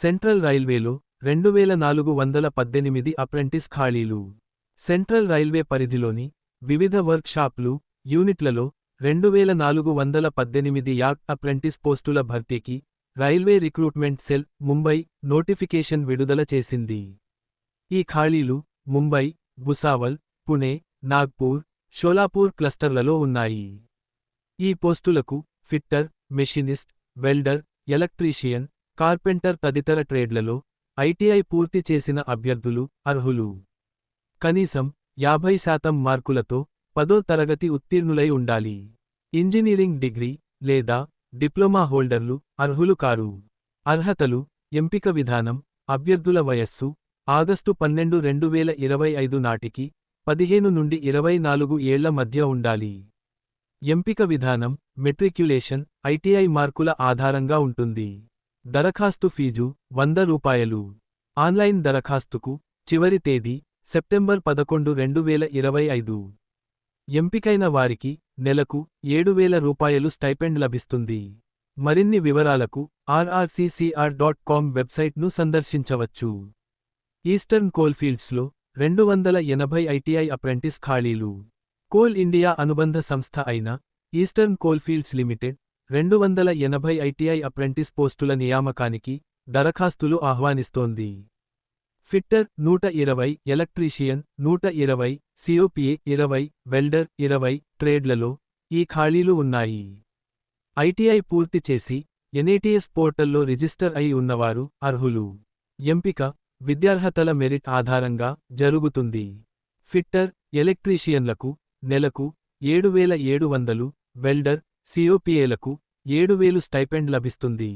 Central రైల్వేలో రెండు వేల నాలుగు వందల పద్దెనిమిది అప్రెంటిస్ ఖాళీలు. సెంట్రల్ రైల్వే పరిధిలోని వివిధ వర్క్ షాప్లు యూనిట్లలో రెండు వేల నాలుగు వందల పద్దెనిమిది యాక్ అప్రెంటిస్ పోస్టుల భర్తీకి railway recruitment cell Mumbai notification విడుదల చేసింది. ఈ ఖాళీలు ముంబై భుసావల్ పుణే నాగ్పూర్ షోలాపూర్ క్లస్టర్లలో ఉన్నాయి. ఈ పోస్టులకు fitter machinist welder electrician carpenter తదితర ట్రేడ్లలో ఐటీఐ పూర్తి చేసిన అభ్యర్థులు అర్హులు. కనీసం యాభై శాతం మార్కులతో పదో తరగతి ఉత్తీర్ణులై ఉండాలి. ఇంజనీరింగ్ డిగ్రీ లేదా డిప్లొమా హోల్డర్లు అర్హులు కారు. అర్హతలు ఎంపిక విధానం అభ్యర్థుల వయస్సు ఆగస్టు పన్నెండు రెండు వేల ఇరవై ఐదు నాటికి పదిహేను నుండి ఇరవై నాలుగు ఏళ్ళ మధ్య ఉండాలి. ఎంపిక విధానం మెట్రిక్యులేషన్ ఐటీఐ మార్కుల ఆధారంగా ఉంటుంది. దరఖాస్తు ఫీజు వంద రూపాయలు. ఆన్లైన్ దరఖాస్తుకు చివరి తేదీ సెప్టెంబర్ పదకొండు రెండు వేల ఇరవై ఐదు. ఎంపికైన వారికి నెలకు ఏడు వేల రూపాయలు స్టైపెండ్ లభిస్తుంది. మరిన్ని వివరాలకు ఆర్ఆర్సీసీఆర్ డాట్ కామ్ వెబ్సైట్ను సందర్శించవచ్చు. ఈస్టర్న్ కోల్ఫీల్డ్స్లో రెండు వందల ఎనభై ఐటీఐ అప్రెంటిస్ ఖాళీలు. కోల్ ఇండియా అనుబంధ సంస్థ అయిన ఈస్టర్న్ కోల్ఫీల్డ్స్ లిమిటెడ్ రెండు వందల ఎనభై ఐటీఐ అప్రెంటిస్ పోస్టుల నియామకానికి దరఖాస్తులు ఆహ్వానిస్తోంది. ఫిట్టర్ నూట ఇరవై ఎలక్ట్రీషియన్ నూట ఇరవై సిఓపిఏ ఇరవై వెల్డర్ ఇరవై ట్రేడ్లలో ఈ ఖాళీలు ఉన్నాయి. ఐటీఐ పూర్తి చేసి ఎన్ఏటీఎస్ పోర్టల్లో రిజిస్టర్ అయి ఉన్నవారు అర్హులు. ఎంపిక విద్యార్హతల మెరిట్ ఆధారంగా జరుగుతుంది. ఫిట్టర్ ఎలక్ట్రీషియన్లకు నెలకు ఏడు వేల ఏడు వందలు వెల్డర్ సిఓపిఏలకు ఏడు వేలు స్టైపెండ్ లభిస్తుంది.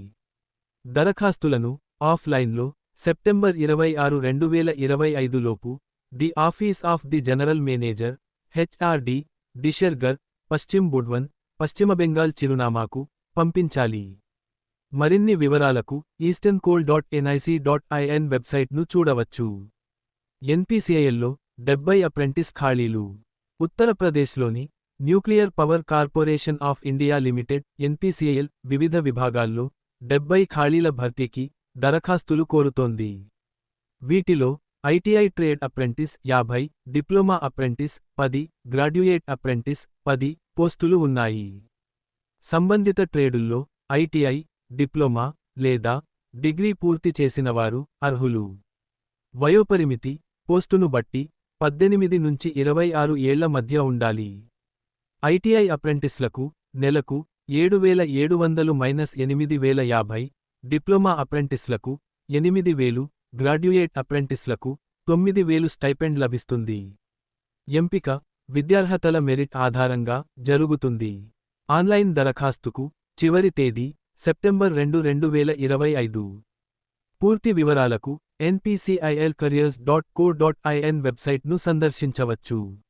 దరఖాస్తులను ఆఫ్లైన్లో సెప్టెంబర్ ఇరవై ఆరు రెండు వేల ఇరవై ఐదులోపు the office of the general manager HRD Dishergarh Paschim Burdwan Paschim Bengal చిరునామాకు పంపించాలి. మరిన్ని వివరాలకు eastern coal dot NIC dot IN వెబ్సైట్ను చూడవచ్చు. ఎన్పిసిఐఎల్లో డెబ్బై అప్రెంటిస్ ఖాళీలు. ఉత్తరప్రదేశ్లోని nuclear power corporation of India limited NPCL వివిధ విభాగాల్లో డెబ్బై ఖాళీల భర్తీకి దరఖాస్తులు కోరుతోంది. వీటిలో ఐటీఐ ట్రేడ్ అప్రెంటిస్ యాభై డిప్లొమా అప్రెంటిస్ పది గ్రాడ్యుయేట్ అప్రెంటిస్ పది పోస్టులు ఉన్నాయి. సంబంధిత ట్రేడుల్లో ఐటీఐ డిప్లొమా లేదా డిగ్రీ పూర్తి చేసినవారు అర్హులు. వయోపరిమితి పోస్టును బట్టి పద్దెనిమిది నుంచి ఇరవై ఆరు ఏళ్ళ మధ్య ఉండాలి. ఐటీఐ అప్రెంటిస్లకు నెలకు ఏడు వేల ఏడు వందలు మైనస్ ఎనిమిది వేల యాభై డిప్లొమా అప్రెంటిస్లకు ఎనిమిది వేలు గ్రాడ్యుయేట్ అప్రెంటిస్లకు తొమ్మిది వేలు స్టైపెండ్ లభిస్తుంది. ఎంపిక విద్యార్హతల మెరిట్ ఆధారంగా జరుగుతుంది. ఆన్లైన్ దరఖాస్తుకు చివరి తేదీ సెప్టెంబర్ రెండు రెండు వేల ఇరవై ఐదు. పూర్తి వివరాలకు NPCIL careers dot co dot IN వెబ్సైట్ను సందర్శించవచ్చు.